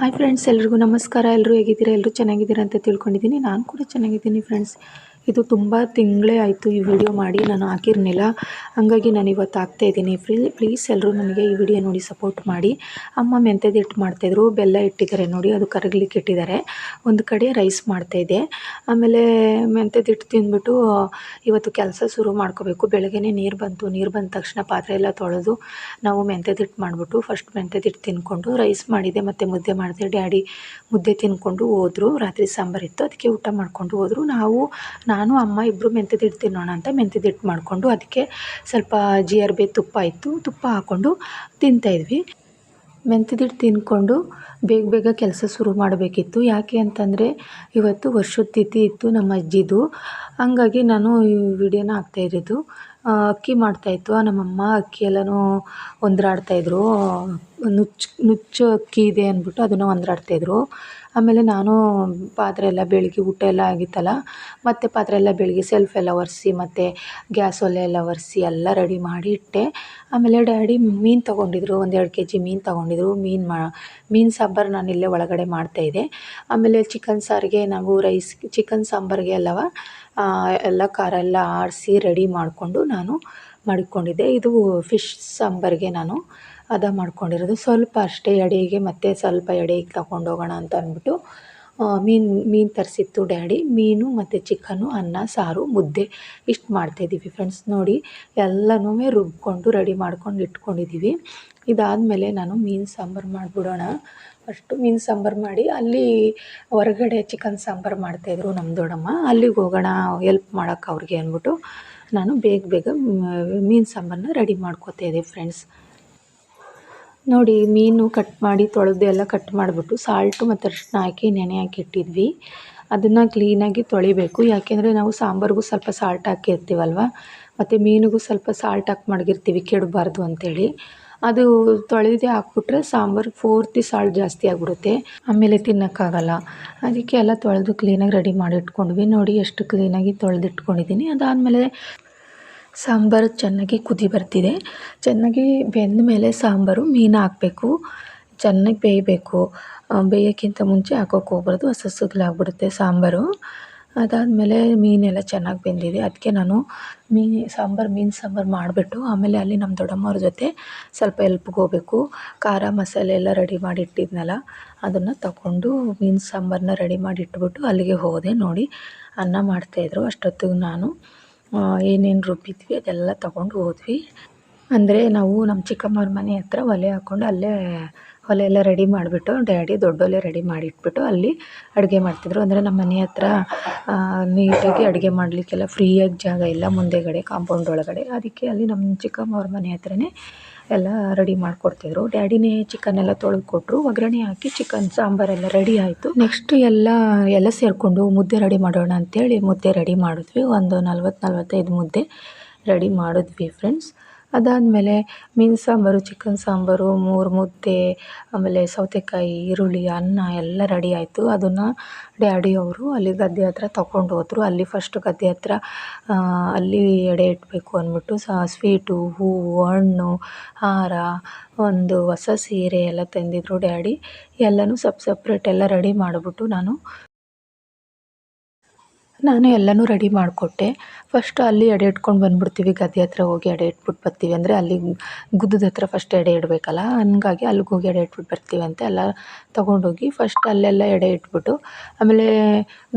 Hi friends ಎಲ್ರಿಗೂ ನಮಸ್ಕಾರ. ಎಲ್ಲರೂ ಹೇಗಿದ್ದೀರಾ? ಎಲ್ಲರೂ ಚೆನ್ನಾಗಿದ್ದೀರಾ ಅಂತ ತಿಳ್ಕೊಂಡಿದ್ದೀನಿ. ನಾನು ಕೂಡ ಚೆನ್ನಾಗಿದ್ದೀನಿ ಫ್ರೆಂಡ್ಸ್ ಇದು ತುಂಬ ತಿಂಗಳೇ ಆಯಿತು ಈ ವಿಡಿಯೋ ಮಾಡಿ, ನಾನು ಹಾಕಿರ್ನಿಲ್ಲ. ಹಾಗಾಗಿ ನಾನು ಇವತ್ತು ಹಾಕ್ತಾಯಿದ್ದೀನಿ ಫ್ರೀ ಪ್ಲೀಸ್ ಎಲ್ಲರೂ ನನಗೆ ಈ ವಿಡಿಯೋ ನೋಡಿ ಸಪೋರ್ಟ್ ಮಾಡಿ. ಅಮ್ಮ ಮೆಂತ್ಯದ ಹಿಟ್ಟು ಮಾಡ್ತಾಯಿದ್ರು ಬೆಲ್ಲ ಇಟ್ಟಿದ್ದಾರೆ ನೋಡಿ, ಅದು ಕರಗಲಿಕ್ಕೆ ಇಟ್ಟಿದ್ದಾರೆ. ಒಂದು ಕಡೆ ರೈಸ್ ಮಾಡ್ತಾಯಿದ್ದೆ ಆಮೇಲೆ ಮೆಂತ್ಯದ ಹಿಟ್ಟು ತಿಂದ್ಬಿಟ್ಟು, ಇವತ್ತು ಕೆಲಸ ಶುರು ಮಾಡ್ಕೋಬೇಕು. ಬೆಳಗ್ಗೆನೇ ನೀರು ಬಂತು. ನೀರು ಬಂದ ತಕ್ಷಣ ಪಾತ್ರೆ ಎಲ್ಲ ತೊಳೆದು, ನಾವು ಮೆಂತ್ಯದ ಹಿಟ್ಟು ಮಾಡಿಬಿಟ್ಟು ಫಸ್ಟ್ ಮೆಂತ್ಯದ ಹಿಟ್ಟು ತಿಂದ್ಕೊಂಡು ರೈಸ್ ಮಾಡಿದೆ, ಮತ್ತು ಮುದ್ದೆ ಮಾಡಿದೆ. ಡ್ಯಾಡಿ ಮುದ್ದೆ ತಿಂದ್ಕೊಂಡು ಹೋದರು. ರಾತ್ರಿ ಸಾಂಬಾರಿತ್ತು ಅದಕ್ಕೆ ಊಟ ಮಾಡ್ಕೊಂಡು ಹೋದರು. ನಾವು ನಾನು, ಅಮ್ಮ ಇಬ್ಬರು ಮೆಂತ್ಯದ ಹಿಟ್ಟು ತಿನ್ನೋಣ ಅಂತ ಮೆಂತ್ಯದ ಹಿಟ್ಟು ಮಾಡಿಕೊಂಡು ಅದಕ್ಕೆ ಸ್ವಲ್ಪ ಜೀರಿಗೆ ತುಪ್ಪ ಇತ್ತು ತುಪ್ಪ ಹಾಕ್ಕೊಂಡು ತಿಂತಾಯಿದ್ವಿ ಮೆಂತ್ಯದ ಹಿಟ್ಟು ತಿಂದ್ಕೊಂಡು ಬೇಗ ಬೇಗ ಕೆಲಸ ಶುರು ಮಾಡಬೇಕಿತ್ತು. ಯಾಕೆ ಅಂತಂದರೆ ಇವತ್ತು ವರ್ಷದ ತಿಥಿ ಇತ್ತು ನಮ್ಮ ಅಜ್ಜಿದು. ಹಂಗಾಗಿ ನಾನು ಈ ವಿಡಿಯೋನ ಹಾಕ್ತಾಯಿರೋದು ಅಕ್ಕಿ ಮಾಡ್ತಾಯಿತ್ತು ನಮ್ಮಮ್ಮ ಅಕ್ಕಿ ಎಲ್ಲನೂ ಹೊಂದ್ರಾಡ್ತಾಯಿದ್ರು ನುಚ್ಚು ನುಚ್ಚು ಅಕ್ಕಿ ಇದೆ ಅಂದ್ಬಿಟ್ಟು ಅದನ್ನು ಹೊಂದ್ರಾಡ್ತಾಯಿದ್ರು ಆಮೇಲೆ ನಾನು ಪಾತ್ರೆ ಎಲ್ಲ ಬೆಳಗ್ಗೆ ಊಟ ಎಲ್ಲ ಆಗಿತ್ತಲ್ಲ, ಮತ್ತು ಪಾತ್ರೆ ಎಲ್ಲ ಬೆಳಗ್ಗೆ ಸೆಲ್ಫ್ ಎಲ್ಲ ಒರೆಸಿ, ಮತ್ತು ಗ್ಯಾಸ್ ಒಲೆ ಎಲ್ಲ ಒರೆಸಿ ಎಲ್ಲ ರೆಡಿ ಮಾಡಿ ಇಟ್ಟೆ. ಆಮೇಲೆ ಡ್ಯಾಡಿ ಮೀನು ತೊಗೊಂಡಿದ್ರು, ಒಂದು ಎರಡು ಕೆ ಜಿ ಮೀನು ತೊಗೊಂಡಿದ್ರು. ಮೀನು ಮಾ, ಮೀನು ಸಾಂಬಾರು ನಾನು ಇಲ್ಲೇ ಒಳಗಡೆ ಮಾಡ್ತಾಯಿದ್ದೆ ಆಮೇಲೆ ಚಿಕನ್ ಸಾರಿಗೆ ನಾವು ರೈಸ್ ಚಿಕನ್ ಸಾಂಬಾರಿಗೆ ಎಲ್ಲವ ಎಲ್ಲ ಖಾರ ಎಲ್ಲ ಆಡಿಸಿ ರೆಡಿ ಮಾಡಿಕೊಂಡು ನಾನು ಮಾಡಿಕೊಂಡಿದ್ದೆ. ಇದು ಫಿಶ್ ಸಾಂಬಾರಿಗೆ ನಾನು. ಹದ ಮಾಡ್ಕೊಂಡಿರೋದು. ಸ್ವಲ್ಪ ಅಷ್ಟೇ ಎಡೆಗೆ ಮತ್ತು ಸ್ವಲ್ಪ ಎಡೆಗೆ ತಗೊಂಡೋಗೋಣ ಅಂತ ಅಂದ್ಬಿಟ್ಟು ಮೀನು ಮೀನು ತರಿಸಿತ್ತು ಡ್ಯಾಡಿ. ಮೀನು ಮತ್ತು ಚಿಕನ್ನು ಅನ್ನ, ಸಾರು, ಮುದ್ದೆ ಇಷ್ಟು ಮಾಡ್ತಾಯಿದ್ದೀವಿ ಫ್ರೆಂಡ್ಸ್ ನೋಡಿ, ಎಲ್ಲನೂ ರುಬ್ಕೊಂಡು ರೆಡಿ ಮಾಡ್ಕೊಂಡು ಇಟ್ಕೊಂಡಿದ್ದೀವಿ. ಇದಾದಮೇಲೆ ನಾನು ಮೀನು ಸಾಂಬಾರು ಮಾಡಿಬಿಡೋಣ. ಫಸ್ಟು ಮೀನು ಸಾಂಬಾರು ಮಾಡಿ, ಅಲ್ಲಿ ಹೊರಗಡೆ ಚಿಕನ್ ಸಾಂಬಾರು ಮಾಡ್ತಾಯಿದ್ರು ನಮ್ಮ ದೊಡ್ಡಮ್ಮ. ಅಲ್ಲಿಗೆ ಹೋಗೋಣ ಎಲ್ಪ್ ಮಾಡೋಕೆ ಅವ್ರಿಗೆ ಅಂದ್ಬಿಟ್ಟು, ನಾನು ಬೇಗ ಬೇಗ ಮೀನು ಸಾಂಬಾರನ್ನ ರೆಡಿ ಮಾಡ್ಕೊತಾಯಿದ್ದೆ ಫ್ರೆಂಡ್ಸ್ ನೋಡಿ, ಮೀನು ಕಟ್ ಮಾಡಿ ತೊಳೆದು ಎಲ್ಲ ಕಟ್ ಮಾಡಿಬಿಟ್ಟು ಸಾಲ್ಟು ಮತ್ತು ಅರಿಶಿನ ಹಾಕಿ, ನೆನೆ ಹಾಕಿಟ್ಟಿದ್ವಿ ಅದನ್ನು ಕ್ಲೀನಾಗಿ ತೊಳಿಬೇಕು. ಯಾಕೆಂದರೆ ನಾವು ಸಾಂಬಾರಿಗೂ ಸ್ವಲ್ಪ ಸಾಲ್ಟ್ ಹಾಕಿರ್ತೀವಲ್ವ? ಮತ್ತು ಮೀನಿಗೂ ಸ್ವಲ್ಪ ಸಾಲ್ಟ್ ಹಾಕಿ ಮಡಗಿರ್ತೀವಿ, ಕೆಡಬಾರ್ದು ಅಂಥೇಳಿ ಅದು ತೊಳೆದು ಹಾಕ್ಬಿಟ್ರೆ ಸಾಂಬಾರು ಪೂರ್ತಿ ಸಾಲ್ಟ್ ಜಾಸ್ತಿ ಆಗಿಬಿಡುತ್ತೆ. ಆಮೇಲೆ ತಿನ್ನೋಕ್ಕಾಗಲ್ಲ. ಅದಕ್ಕೆ ಎಲ್ಲ ತೊಳೆದು ಕ್ಲೀನಾಗಿ ರೆಡಿ ಮಾಡಿ ಇಟ್ಕೊಂಡ್ವಿ. ನೋಡಿ, ಎಷ್ಟು ಕ್ಲೀನಾಗಿ ತೊಳೆದಿಟ್ಕೊಂಡಿದ್ದೀನಿ. ಅದಾದಮೇಲೆ ಸಾಂಬಾರು ಚೆನ್ನಾಗಿ ಕುದಿ ಬರ್ತಿದೆ. ಚೆನ್ನಾಗಿ ಬೆಂದ ಮೇಲೆ ಸಾಂಬಾರು, ಮೀನು ಹಾಕಬೇಕು. ಚೆನ್ನಾಗಿ ಬೇಯಬೇಕು. ಬೇಯೋಕ್ಕಿಂತ ಮುಂಚೆ ಹಾಕೋಕೆ ಹೋಗ್ಬಾರ್ದು. ಹಸಸುಗ್ಲಾಗ್ಬಿಡುತ್ತೆ ಸಾಂಬಾರು. ಅದಾದಮೇಲೆ ಮೀನೆಲ್ಲ ಚೆನ್ನಾಗಿ ಬೆಂದಿದೆ. ಅದಕ್ಕೆ ನಾನು ಮೀನು ಸಾಂಬಾರು ಮೀನು ಸಾಂಬಾರು ಮಾಡಿಬಿಟ್ಟು ಆಮೇಲೆ ಅಲ್ಲಿ ನಮ್ಮ ದೊಡ್ಡಮ್ಮವ್ರ ಜೊತೆ ಸ್ವಲ್ಪ ಎಲ್ಪ್ಗೆ ಹೋಗ್ಬೇಕು. ಖಾರ ಮಸಾಲೆ ಎಲ್ಲ ರೆಡಿ ಮಾಡಿ ಇಟ್ಟಿದ್ನಲ್ಲ ಅದನ್ನು ತಗೊಂಡು ಮೀನು ಸಾಂಬಾರನ್ನ ರೆಡಿ ಮಾಡಿ ಇಟ್ಬಿಟ್ಟು ಅಲ್ಲಿಗೆ ಹೋದೆ ನೋಡಿ. ಅನ್ನ ಮಾಡ್ತಾಯಿದ್ರು ಅಷ್ಟೊತ್ತಿಗೆ ನಾನು ಏನೇನು ರುಬ್ಬಿದ್ವಿ ಅದೆಲ್ಲ ತಗೊಂಡು ಹೋದ್ವಿ. ಅಂದರೆ ನಾವು ನಮ್ಮ ಚಿಕ್ಕಮ್ಮವ್ರ ಮನೆ ಹತ್ರ ಒಲೆ ಹಾಕ್ಕೊಂಡು ಅಲ್ಲೇ ಒಲೆ ಎಲ್ಲ ರೆಡಿ ಮಾಡಿಬಿಟ್ಟು ಡ್ಯಾಡಿ ದೊಡ್ಡ ಒಲೆ ರೆಡಿ ಮಾಡಿ ಇಟ್ಬಿಟ್ಟು ಅಲ್ಲಿ ಅಡುಗೆ ಮಾಡ್ತಿದ್ರು. ಅಂದರೆ ನಮ್ಮ ಮನೆ ಹತ್ರ ನೀಟಾಗಿ ಅಡುಗೆ ಮಾಡಲಿಕ್ಕೆಲ್ಲ ಫ್ರೀಯಾಗಿ ಜಾಗ ಇಲ್ಲ, ಮುಂದೆಗಡೆ ಕಾಂಪೌಂಡ್ ಒಳಗಡೆ. ಅದಕ್ಕೆ ಅಲ್ಲಿ ನಮ್ಮ ಚಿಕ್ಕಮ್ಮವ್ರ ಮನೆ ಹತ್ರನೇ ಎಲ್ಲ ರೆಡಿ ಮಾಡಿಕೊಡ್ತಿದ್ರು. ಡ್ಯಾಡಿನೇ ಚಿಕನ್ ಎಲ್ಲ ತೊಳೆದು ಕೊಟ್ಟರು ಒಗ್ಗರಣೆ ಹಾಕಿ ಚಿಕನ್ ಸಾಂಬಾರೆಲ್ಲ ರೆಡಿ ಆಯಿತು. ನೆಕ್ಸ್ಟ್ ಎಲ್ಲ ಎಲ್ಲ ಸೇರಿಕೊಂಡು ಮುದ್ದೆ ರೆಡಿ ಮಾಡೋಣ ಅಂತೇಳಿ ಮುದ್ದೆ ರೆಡಿ ಮಾಡಿದ್ವಿ. ಒಂದು ನಲ್ವತ್ತು ನಲ್ವತ್ತೈದು ಮುದ್ದೆ ರೆಡಿ ಮಾಡಿದ್ವಿ ಫ್ರೆಂಡ್ಸ್ ಅದಾದಮೇಲೆ ಮೀನು ಸಾಂಬಾರು, ಚಿಕನ್ ಸಾಂಬಾರು, ಮೂರು ಮುದ್ದೆ, ಆಮೇಲೆ ಸೌತೆಕಾಯಿ, ಈರುಳ್ಳಿ, ಅನ್ನ ಎಲ್ಲ ರೆಡಿ ಆಯಿತು. ಅದನ್ನು ಡ್ಯಾಡಿ ಅವರು ಅಲ್ಲಿ ಗದ್ದೆ ಹತ್ರ ತಗೊಂಡು ಹೋದರು. ಅಲ್ಲಿ ಫಸ್ಟ್ ಗದ್ದೆ ಹತ್ರ ಅಲ್ಲಿ ಎಡೆ ಇಡಬೇಕು ಅಂದ್ಬಿಟ್ಟು ಸ್ವೀಟು, ಹೂವು, ಹಣ್ಣು, ಹಾರ, ಒಂದು ಹೊಸ ಸೀರೆ ಎಲ್ಲ ತಂದಿದ್ರು ಡ್ಯಾಡಿ. ಎಲ್ಲನೂ ಸಪ್ ಸಪ್ರೇಟ್ ಎಲ್ಲ ರೆಡಿ ಮಾಡಿಬಿಟ್ಟು ನಾನು ನಾನು ಎಲ್ಲನೂ ರೆಡಿ ಮಾಡಿಕೊಟ್ಟೆ. ಫಸ್ಟ್ ಅಲ್ಲಿ ಎಡೆ ಇಟ್ಕೊಂಡು ಬಂದ್ಬಿಡ್ತೀವಿ. ಗದ್ದೆ ಹತ್ರ ಹೋಗಿ ಎಡೆ ಇಟ್ಬಿಟ್ಟು ಬರ್ತೀವಿ ಅಂದರೆ ಅಲ್ಲಿ ಗುದ್ದದ ಹತ್ರ ಫಸ್ಟ್ ಎಡೆ ಇಡಬೇಕಲ್ಲ? ಹಂಗಾಗಿ ಅಲ್ಲಿಗೆ ಹೋಗಿ ಎಡೆ ಇಟ್ಬಿಟ್ಟು ಬರ್ತೀವಿ ಅಂತ ಎಲ್ಲ ತೊಗೊಂಡೋಗಿ ಫಸ್ಟ್ ಅಲ್ಲೆಲ್ಲ ಎಡೆ ಇಟ್ಬಿಟ್ಟು ಆಮೇಲೆ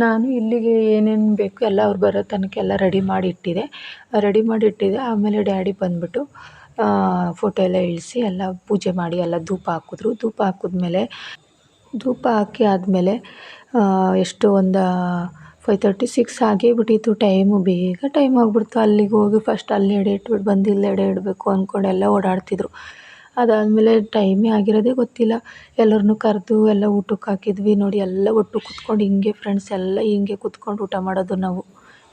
ನಾನು ಇಲ್ಲಿಗೆ ಏನೇನು ಬೇಕು ಎಲ್ಲ ಅವ್ರು ಬರೋ ತನಕ ಎಲ್ಲ ರೆಡಿ ಮಾಡಿ ಇಟ್ಟಿದ್ದೆ ರೆಡಿ ಮಾಡಿ ಇಟ್ಟಿದ್ದೆ ಆಮೇಲೆ ಡ್ಯಾಡಿ ಬಂದುಬಿಟ್ಟು ಫೋಟೋ ಎಲ್ಲ ಇಳಿಸಿ ಎಲ್ಲ ಪೂಜೆ ಮಾಡಿ ಎಲ್ಲ ಧೂಪ ಹಾಕಿದ್ರು. ಧೂಪ ಹಾಕಿದ್ಮೇಲೆ, ಧೂಪ ಹಾಕಿ ಆದಮೇಲೆ ಎಷ್ಟು ಒಂದು ಫೈವ್ ತರ್ಟಿ, ಸಿಕ್ಸ್ ಆಗೇ ಬಿಟ್ಟಿತ್ತು ಟೈಮು. ಬೇಗ ಟೈಮ್ ಆಗಿಬಿಡ್ತು. ಅಲ್ಲಿಗೆ ಹೋಗಿ ಫಸ್ಟ್ ಅಲ್ಲಿ ಎಡೆ ಇಟ್ಬಿಟ್ಟು ಬಂದು ಇಲ್ಲಿ ಎಡೆ ಇಡಬೇಕು ಅಂದ್ಕೊಂಡು ಎಲ್ಲ ಓಡಾಡ್ತಿದ್ರು. ಅದಾದಮೇಲೆ ಟೈಮೇ ಆಗಿರೋದೇ ಗೊತ್ತಿಲ್ಲ. ಎಲ್ಲರನ್ನೂ ಕರೆದು ಎಲ್ಲ ಊಟಕ್ಕೆ ಹಾಕಿದ್ವಿ. ನೋಡಿ ಎಲ್ಲ ಒಟ್ಟು ಕುತ್ಕೊಂಡು ಹಿಂಗೆ ಫ್ರೆಂಡ್ಸ್ ಎಲ್ಲ ಹಿಂಗೆ ಕುತ್ಕೊಂಡು ಊಟ ಮಾಡೋದು ನಾವು.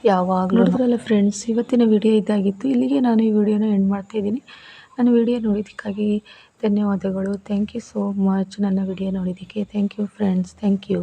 ಯಾವಾಗಲೂ ನೋಡಿದ್ರಲ್ಲ ಫ್ರೆಂಡ್ಸ್ ಇವತ್ತಿನ ವಿಡಿಯೋ ಇದಾಗಿತ್ತು. ಇಲ್ಲಿಗೆ ನಾನು ಈ ವಿಡಿಯೋನ ಎಂಡ್ ಮಾಡ್ತಾಯಿದ್ದೀನಿ ನನ್ನ ವಿಡಿಯೋ ನೋಡಿದ್ದಕ್ಕಾಗಿ ಧನ್ಯವಾದಗಳು. ಥ್ಯಾಂಕ್ ಯು ಸೋ ಮಚ್ ನನ್ನ ವಿಡಿಯೋ ನೋಡಿದ್ದಕ್ಕೆ thank you friends thank you